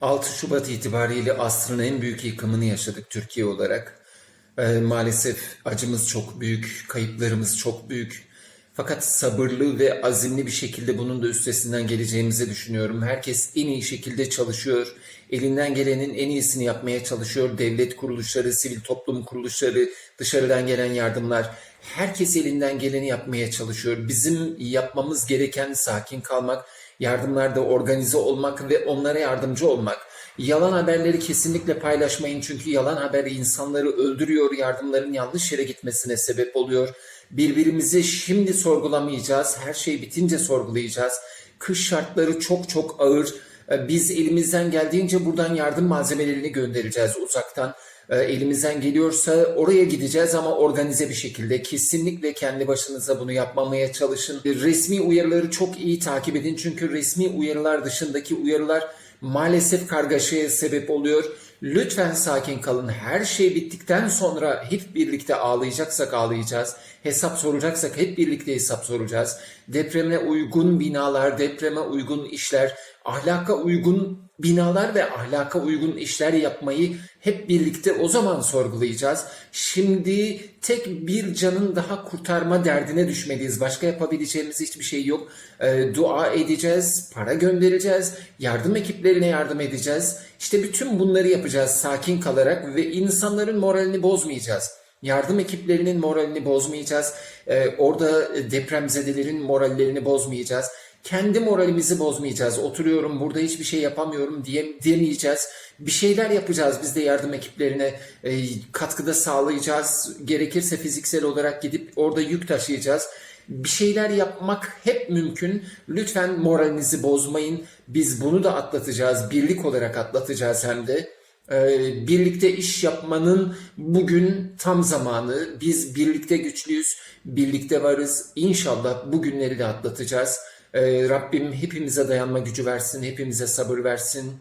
6 Şubat itibariyle asrın en büyük yıkımını yaşadık Türkiye olarak. Ee, maalesef acımız çok büyük, kayıplarımız çok büyük. Fakat sabırlı ve azimli bir şekilde bunun da üstesinden geleceğimizi düşünüyorum. Herkes en iyi şekilde çalışıyor. Elinden gelenin en iyisini yapmaya çalışıyor. Devlet kuruluşları, sivil toplum kuruluşları, dışarıdan gelen yardımlar. Herkes elinden geleni yapmaya çalışıyor. Bizim yapmamız gereken sakin kalmak, yardımlarda organize olmak ve onlara yardımcı olmak. Yalan haberleri kesinlikle paylaşmayın çünkü yalan haber insanları öldürüyor, yardımların yanlış yere gitmesine sebep oluyor. Birbirimizi şimdi sorgulamayacağız, her şey bitince sorgulayacağız. Kış şartları çok çok ağır. Ee, Biz elimizden geldiğince buradan yardım malzemelerini göndereceğiz uzaktan. Ee, Elimizden geliyorsa oraya gideceğiz ama organize bir şekilde. Kesinlikle kendi başınıza bunu yapmamaya çalışın. Resmi uyarıları çok iyi takip edin çünkü resmi uyarılar dışındaki uyarılar maalesef kargaşaya sebep oluyor. Lütfen sakin kalın. Her şey bittikten sonra hep birlikte ağlayacaksak ağlayacağız. Hesap soracaksak hep birlikte hesap soracağız. Depreme uygun binalar, depreme uygun işler, ahlaka uygun binalar ve ahlaka uygun işler yapmayı hep birlikte o zaman sorgulayacağız. Şimdi tek bir canın daha kurtarma derdine düşmeliyiz. Başka yapabileceğimiz hiçbir şey yok. Ee, dua edeceğiz, para göndereceğiz, yardım ekiplerine yardım edeceğiz. İşte bütün bunları yapacağız sakin kalarak ve insanların moralini bozmayacağız. Yardım ekiplerinin moralini bozmayacağız. Ee, orada depremzedelerin morallerini bozmayacağız. Kendi moralimizi bozmayacağız. Oturuyorum burada hiçbir şey yapamıyorum diye demeyeceğiz. Bir şeyler yapacağız biz de yardım ekiplerine e, katkıda sağlayacağız. Gerekirse fiziksel olarak gidip orada yük taşıyacağız. Bir şeyler yapmak hep mümkün. Lütfen moralinizi bozmayın. Biz bunu da atlatacağız. Birlik olarak atlatacağız hem de. Ee, birlikte iş yapmanın bugün tam zamanı. Biz birlikte güçlüyüz, birlikte varız. İnşallah bu günleri de atlatacağız. Ee, Rabbim hepimize dayanma gücü versin, hepimize sabır versin.